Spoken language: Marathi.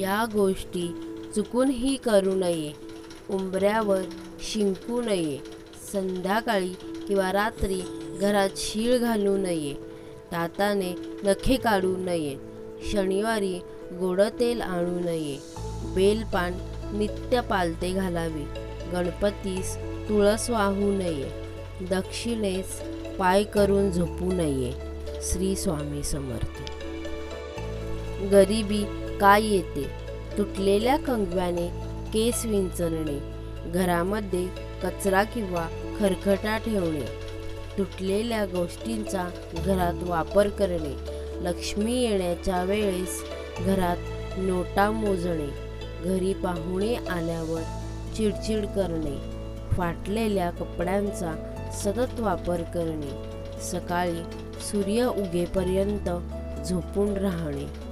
या गोष्टी चुकूनही करू नये. उंबऱ्यावर शिंकू नये. संध्याकाळी किंवा रात्री घरात शीळ घालू नये. दाताने नखे काढू नये. शनिवारी गोड तेल आणू नये. बेलपान नित्य पालते घालावे. गणपतीस तुळस वाहू नये. दक्षिणेस पाय करून झोपू नये. श्री स्वामी समर्थ. गरिबी काय येते? तुटलेल्या कंगव्याने केस विंचरणे घरामध्ये कचरा किंवा खरखटा ठेवणे तुटलेल्या गोष्टींचा घरात वापर करणे लक्ष्मी येण्याच्या वेळेस घरात नोटा मोजणे घरी पाहुणे आल्यावर चिडचिड करणे फाटलेल्या कपड्यांचा सतत वापर करणे सकाळी सूर्य उगेपर्यंत झोपून राहणे.